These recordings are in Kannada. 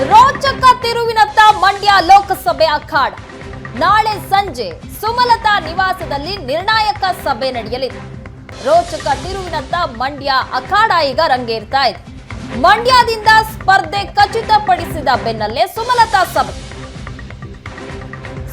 ರೋಚಕ ತಿರುವಿನತ್ತ ಮಂಡ್ಯ ಲೋಕಸಭೆ ಅಖಾಡ. ನಾಳೆ ಸಂಜೆ ಸುಮಲತಾ ನಿವಾಸದಲ್ಲಿ ನಿರ್ಣಾಯಕ ಸಭೆ ನಡೆಯಲಿದೆ. ರೋಚಕ ತಿರುವಿನತ್ತ ಮಂಡ್ಯ ಅಖಾಡ ಈಗ ರಂಗೇರ್ತಾ ಇದೆ. ಮಂಡ್ಯದಿಂದ ಸ್ಪರ್ಧೆ ಖಚಿತಪಡಿಸಿದ ಬೆನ್ನಲ್ಲೇ ಸುಮಲತಾ ಸಭೆ.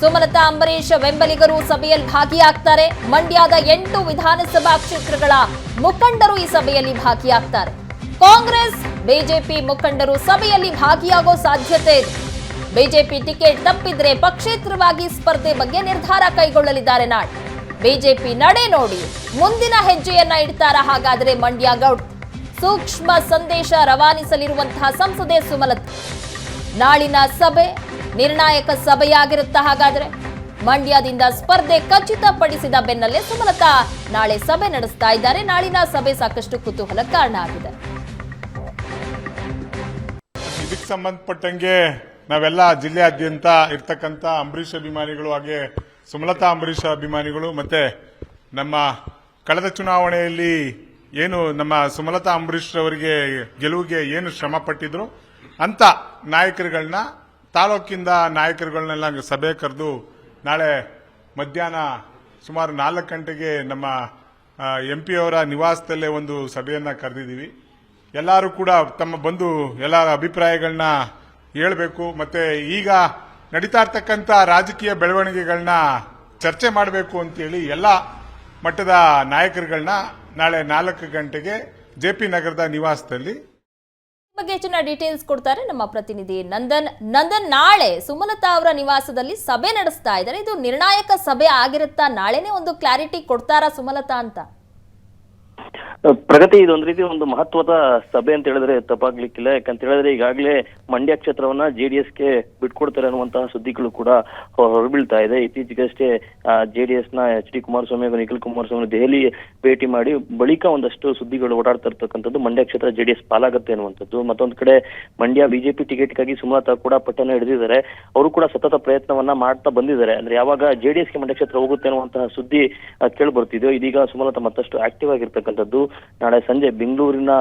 ಸುಮಲತಾ, ಅಂಬರೀಷ್ ಬೆಂಬಲಿಗರು ಸಭೆಯಲ್ಲಿ ಭಾಗಿಯಾಗ್ತಾರೆ. ಮಂಡ್ಯದ ಎಂಟು ವಿಧಾನಸಭಾ ಕ್ಷೇತ್ರಗಳ ಮುಖಂಡರು ಈ ಸಭೆಯಲ್ಲಿ ಭಾಗಿಯಾಗ್ತಾರೆ. ಕಾಂಗ್ರೆಸ್ ಬಿಜೆಪಿ ಮುಖಂಡರು ಸಭೆಯಲ್ಲಿ ಭಾಗಿಯಾಗೋ ಸಾಧ್ಯತೆ ಇದೆ. ಬಿಜೆಪಿ ಟಿಕೆಟ್ ತಪ್ಪಿದ್ರೆ ಪಕ್ಷೇತರವಾಗಿ ಸ್ಪರ್ಧೆ ಬಗ್ಗೆ ನಿರ್ಧಾರ ಕೈಗೊಳ್ಳಲಿದ್ದಾರೆ ನಾಳೆ. ಬಿಜೆಪಿ ನಡೆ ನೋಡಿ ಮುಂದಿನ ಹೆಜ್ಜೆಯನ್ನ ಇಡ್ತಾರ ಹಾಗಾದ್ರೆ ಮಂಡ್ಯ ಗೌಡ್. ಸೂಕ್ಷ್ಮ ಸಂದೇಶ ರವಾನಿಸಲಿರುವಂತಹ ಸಂಸದೆ ಸುಮಲತ್. ನಾಳಿನ ಸಭೆ ನಿರ್ಣಾಯಕ ಸಭೆಯಾಗಿರುತ್ತಾ ಹಾಗಾದ್ರೆ ಮಂಡ್ಯದಿಂದ ಸ್ಪರ್ಧೆ ಖಚಿತಪಡಿಸಿದ ಬೆನ್ನಲ್ಲೇ ಸುಮಲತಾ ನಾಳೆ ಸಭೆ ನಡೆಸ್ತಾ ಇದ್ದಾರೆ. ನಾಳಿನ ಸಭೆ ಸಾಕಷ್ಟು ಕುತೂಹಲ ಕಾರಣ ಆಗಿದೆ. ಇದಕ್ಕೆ ಸಂಬಂಧಪಟ್ಟಂಗೆ ನಾವೆಲ್ಲ ಜಿಲ್ಲೆಯಾದ್ಯಂತ ಇರ್ತಕ್ಕಂಥ ಅಂಬರೀಷ್ ಅಭಿಮಾನಿಗಳು ಹಾಗೆ ಸುಮಲತಾ ಅಂಬರೀಷ್ ಅಭಿಮಾನಿಗಳು ಮತ್ತೆ ನಮ್ಮ ಕಳೆದ ಚುನಾವಣೆಯಲ್ಲಿ ಏನು ನಮ್ಮ ಸುಮಲತಾ ಅಂಬರೀಷ್ ಅವರಿಗೆ ಗೆಲುವಿಗೆ ಏನು ಶ್ರಮ ಪಟ್ಟಿದ್ರು ಅಂತ ನಾಯಕರುಗಳನ್ನ ತಾಲೂಕಿಂದ ನಾಯಕರುಗಳನ್ನೆಲ್ಲ ಸಭೆ ಕರೆದು ನಾಳೆ ಮಧ್ಯಾಹ್ನ ಸುಮಾರು ನಾಲ್ಕು ಗಂಟೆಗೆ ನಮ್ಮ ಎಂ ಪಿ ಅವರ ನಿವಾಸದಲ್ಲೇ ಒಂದು ಸಭೆಯನ್ನ ಕರೆದಿದ್ದೀವಿ. ಎಲ್ಲರೂ ಕೂಡ ತಮ್ಮ ಬಂದು ಎಲ್ಲ ಅಭಿಪ್ರಾಯಗಳನ್ನ ಹೇಳಬೇಕು. ಮತ್ತೆ ಈಗ ನಡೀತಾ ಇರ್ತಕ್ಕಂಥ ರಾಜಕೀಯ ಬೆಳವಣಿಗೆಗಳನ್ನ ಚರ್ಚೆ ಮಾಡಬೇಕು ಅಂತೇಳಿ ಎಲ್ಲ ಮಟ್ಟದ ನಾಯಕರುಗಳನ್ನ ನಾಳೆ ನಾಲ್ಕು ಗಂಟೆಗೆ ಜೆ ಪಿ ನಗರದ ನಿವಾಸದಲ್ಲಿ. ಬಗ್ಗೆ ಹೆಚ್ಚಿನ ಡೀಟೇಲ್ಸ್ ಕೊಡ್ತಾರೆ ನಮ್ಮ ಪ್ರತಿನಿಧಿ ನಂದನ್. ನಂದನ್ ನಾಳೆ ಸುಮಲತಾ ಅವರ ನಿವಾಸದಲ್ಲಿ ಸಭೆ ನಡೆಸ್ತಾ ಇದ್ದಾರೆ. ಇದು ನಿರ್ಣಾಯಕ ಸಭೆ ಆಗಿರುತ್ತಾ ನಾಳೆನೇ ಒಂದು ಕ್ಲಾರಿಟಿ ಕೊಡ್ತಾರಾ ಸುಮಲತಾ ಅಂತ? ಪ್ರಗತಿ ಇದೊಂದು ರೀತಿ ಒಂದು ಮಹತ್ವದ ಸಭೆ ಅಂತ ಹೇಳಿದ್ರೆ ತಪ್ಪಾಗ್ಲಿಕ್ಕಿಲ್ಲ. ಯಾಕಂತ ಹೇಳಿದ್ರೆ ಈಗಾಗಲೇ ಮಂಡ್ಯ ಕ್ಷೇತ್ರವನ್ನ ಜೆಡಿಎಸ್ಗೆ ಬಿಟ್ಕೊಡ್ತಾರೆ ಅನ್ನುವಂತಹ ಸುದ್ದಿಗಳು ಕೂಡ ಹೊರಬೀಳ್ತಾ ಇದೆ. ಇತ್ತೀಚೆಗಷ್ಟೇ ಜೆಡಿಎಸ್ನ ಎಚ್ ಡಿ ಕುಮಾರಸ್ವಾಮಿ ಹಾಗೂ ನಿಖಿಲ್ ಕುಮಾರಸ್ವಾಮಿ ದೆಹಲಿ ಭೇಟಿ ಮಾಡಿ ಬಳಿಕ ಒಂದಷ್ಟು ಸುದ್ದಿಗಳು ಓಡಾಡ್ತಾ ಇರ್ತಕ್ಕಂಥದ್ದು ಮಂಡ್ಯ ಕ್ಷೇತ್ರ ಜೆಡಿಎಸ್ ಪಾಲಾಗುತ್ತೆ ಅನ್ನುವಂಥದ್ದು. ಮತ್ತೊಂದು ಕಡೆ ಮಂಡ್ಯ ಬಿಜೆಪಿ ಟಿಕೆಟ್ಗಾಗಿ ಸುಮಲತಾ ಕೂಡ ಪಟ್ಟಣ ಹಿಡಿದಿದ್ದಾರೆ. ಅವರು ಕೂಡ ಸತತ ಪ್ರಯತ್ನವನ್ನ ಮಾಡ್ತಾ ಬಂದಿದ್ದಾರೆ. ಅಂದ್ರೆ ಯಾವಾಗ ಜೆಡಿಎಸ್ಗೆ ಮಂಡ್ಯ ಕ್ಷೇತ್ರ ಹೋಗುತ್ತೆ ಅನ್ನುವಂತಹ ಸುದ್ದಿ ಕೇಳಿ ಬರ್ತಿದೆಯೋ ಇದೀಗ ಸುಮಲತಾ ಮತ್ತಷ್ಟು ಆಕ್ಟಿವ್ ಆಗಿರ್ತಕ್ಕಂಥದ್ದು. ನಾಳೆ ಸಂಜೆ ಬೆಂಗಳೂರಿನ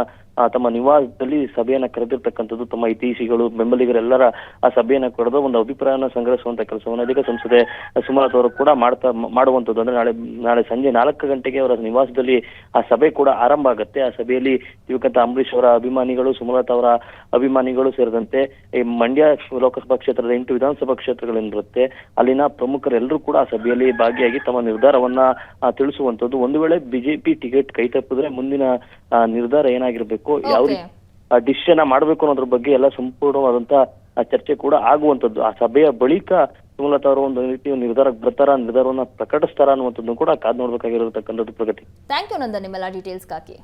ತಮ್ಮ ನಿವಾಸದಲ್ಲಿ ಸಭೆಯನ್ನ ಕರೆದಿರ್ತಕ್ಕಂಥದ್ದು, ತಮ್ಮ ಇತಿಹಾಸಿಗಳು ಬೆಂಬಲಿಗರೆಲ್ಲರ ಆ ಸಭೆಯನ್ನ ಕರೆದು ಒಂದು ಅಭಿಪ್ರಾಯನ ಸಂಗ್ರಹಿಸುವಂತ ಕೆಲಸವನ್ನು ಅಧಿಕ ಸಂಸದೆ ಸುಮಲತಾ ಅವರು ಕೂಡ ಮಾಡ್ತಾ ಮಾಡುವಂತದ್ದು ಅಂದ್ರೆ ನಾಳೆ ನಾಳೆ ಸಂಜೆ ನಾಲ್ಕು ಗಂಟೆಗೆ ಅವರ ನಿವಾಸದಲ್ಲಿ ಆ ಸಭೆ ಕೂಡ ಆರಂಭ ಆಗುತ್ತೆ. ಆ ಸಭೆಯಲ್ಲಿ ದಿವಂಗತ ಅಂಬರೀಶ್ ಅವರ ಅಭಿಮಾನಿಗಳು, ಸುಮಲತ ಅವರ ಅಭಿಮಾನಿಗಳು ಸೇರಿದಂತೆ ಈ ಮಂಡ್ಯ ಲೋಕಸಭಾ ಕ್ಷೇತ್ರದ ಎಂಟು ವಿಧಾನಸಭಾ ಕ್ಷೇತ್ರಗಳೇನಿರುತ್ತೆ ಅಲ್ಲಿನ ಪ್ರಮುಖರೆಲ್ಲರೂ ಕೂಡ ಆ ಸಭೆಯಲ್ಲಿ ಭಾಗಿಯಾಗಿ ತಮ್ಮ ನಿರ್ಧಾರವನ್ನ ತಿಳಿಸುವಂತದ್ದು ಒಂದು ವೇಳೆ ಬಿಜೆಪಿ ಟಿಕೆಟ್ ಕೈ ತಪ್ಪಿದ್ರೆ ಮುಂದಿನ ನಿರ್ಧಾರ ಏನಾಗಿರ್ಬೇಕು? ಯಾವ Okay. ರೀತಿ ಡಿಸಿಷನ್ ಮಾಡಬೇಕು ಅನ್ನೋದ್ರ ಬಗ್ಗೆ ಎಲ್ಲ ಸಂಪೂರ್ಣವಾದಂತ ಚರ್ಚೆ ಕೂಡ ಆಗುವಂತದ್ದು ಆ ಸಭೆಯ ಬಳಿಕ ಸುಮಲತಾ ಅವರು ಒಂದು ರೀತಿ ನಿರ್ಧಾರಕ್ಕೆ ಬರ್ತಾರ ನಿರ್ಧಾರವನ್ನ ಪ್ರಕಟಿಸ್ತಾರ ಅನ್ನುವಂಥದ್ದು ಕೂಡ ಕಾದ್ ನೋಡ್ಬೇಕಾಗಿರತಕ್ಕಂಥದ್ದು ಪ್ರಗತಿ. ಥ್ಯಾಂಕ್ ಯು ನಂದನ್ ನಿಮ್ಮೆಲ್ಲ ಡೀಟೇಲ್ಸ್ಗಾಗಿ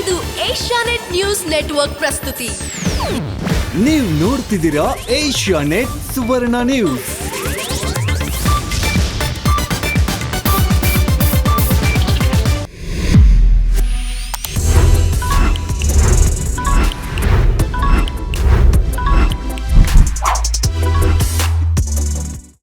ಇದು ಏಷ್ಯಾನೆಟ್ ನ್ಯೂಸ್ ನೆಟ್ವರ್ಕ್ ಪ್ರಸ್ತುತಿ. ನೀವು ನೋಡ್ತಿದ್ದೀರಾ ಏಷ್ಯಾ ನೆಟ್ ಸುವರ್ಣ ನ್ಯೂಸ್.